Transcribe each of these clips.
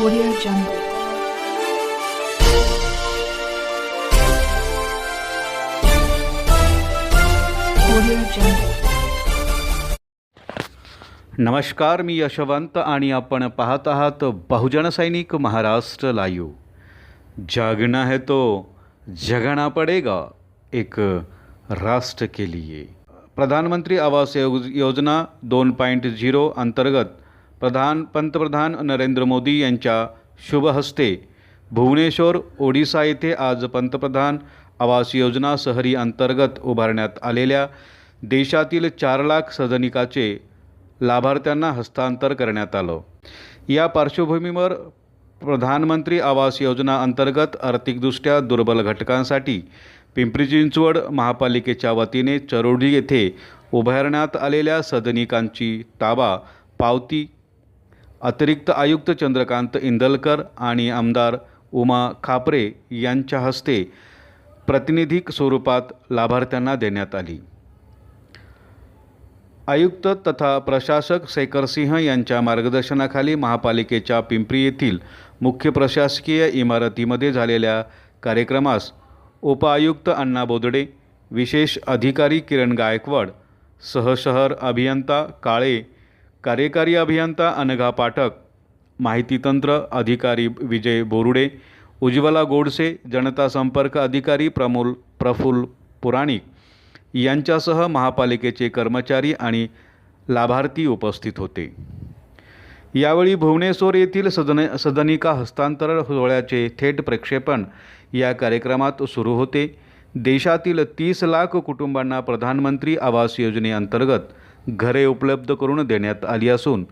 Audio Jungle. Audio Jungle. नमस्कार मी यशवंत आणि आपण पाहत आहात बहुजन सैनिक महाराष्ट्र लाईव्ह जागना है तो जगना पडेगा एक राष्ट्र के लिए प्रधानमंत्री आवास योजना दोन पॉईंट झिरो अंतर्गत प्रधान पंतप्रधान नरेंद्र मोदी यांच्या शुभहस्ते भुवनेश्वर ओडिसा येथे आज पंतप्रधान आवास योजना शहरी अंतर्गत उभारण्यात आलेल्या देशातील चार लाख सदनिकाचे लाभार्थ्यांना हस्तांतर करण्यात आलं. या पार्श्वभूमीवर प्रधानमंत्री आवास योजना अंतर्गत आर्थिकदृष्ट्या दुर्बल घटकांसाठी पिंपरी चिंचवड महापालिकेच्या वतीने चरोडी येथे उभारण्यात आलेल्या सदनिकांची ताबा पावती अतिरिक्त आयुक्त चंद्रकांत इंदलकर आणि आमदार उमा खापरे यांच्या हस्ते प्रतिनिधिक स्वरूपात लाभार्थ्यांना देण्यात आली. आयुक्त तथा प्रशासक शेखर सिंह यांच्या मार्गदर्शनाखाली महापालिकेच्या पिंपरी येथील मुख्य प्रशासकीय इमारतीमध्ये झालेल्या कार्यक्रमास उपआयुक्त अण्णा बोदडे विशेष अधिकारी किरण गायकवाड सहशहर अभियंता काळे कार्यकारी अभियंता अनघा पाठक माहितीतंत्र अधिकारी विजय बोरुडे उज्ज्वला गोडसे जनता संपर्क अधिकारी प्रमोल प्रफुल्ल पुराणिक यांच्यासह महापालिकेचे कर्मचारी आणि लाभार्थी उपस्थित होते. यावेळी भुवनेश्वर येथील सदन सदनिका हस्तांतरण सोहळ्याचे थेट प्रक्षेपण या कार्यक्रमात सुरू होते. देशातील तीस लाख कुटुंबांना प्रधानमंत्री आवास योजनेअंतर्गत घरे उपलब्ध करून देण्यात आली असून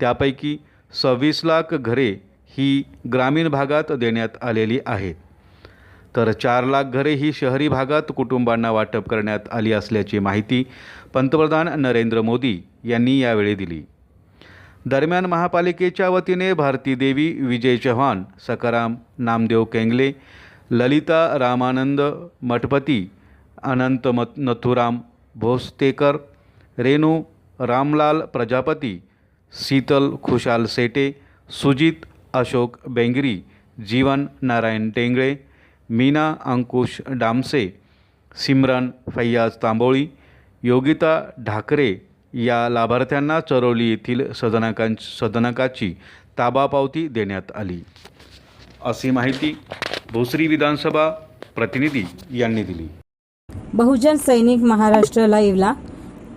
त्यापैकी सव्वीस लाख घरे ही ग्रामीण भागात देण्यात आलेली आहेत. तर चार लाख घरे ही शहरी भागात कुटुंबांना वाटप करण्यात आली असल्याची माहिती पंतप्रधान नरेंद्र मोदी यांनी यावेळी दिली. दरम्यान महापालिकेच्या वतीने भारती देवी विजय चव्हाण सकाराम नामदेव केंगले ललिता रामानंद मठपती अनंत मत नथुराम भोसतेकर रेणू रामलाल प्रजापती शीतल खुशाल सेटे सुजित अशोक बेंगरी जीवन नारायण टेंगळे मीना अंकुश डामसे सिमरन फैयाज तांबोळी योगिता ढाकरे या लाभार्थ्यांना चरोली येथील सदनकां सदनकाची ताबा पावती देण्यात आली. अशी माहिती भोसरी विधानसभा प्रतिनिधी यांनी दिली. बहुजन सैनिक महाराष्ट्र लाईव्हला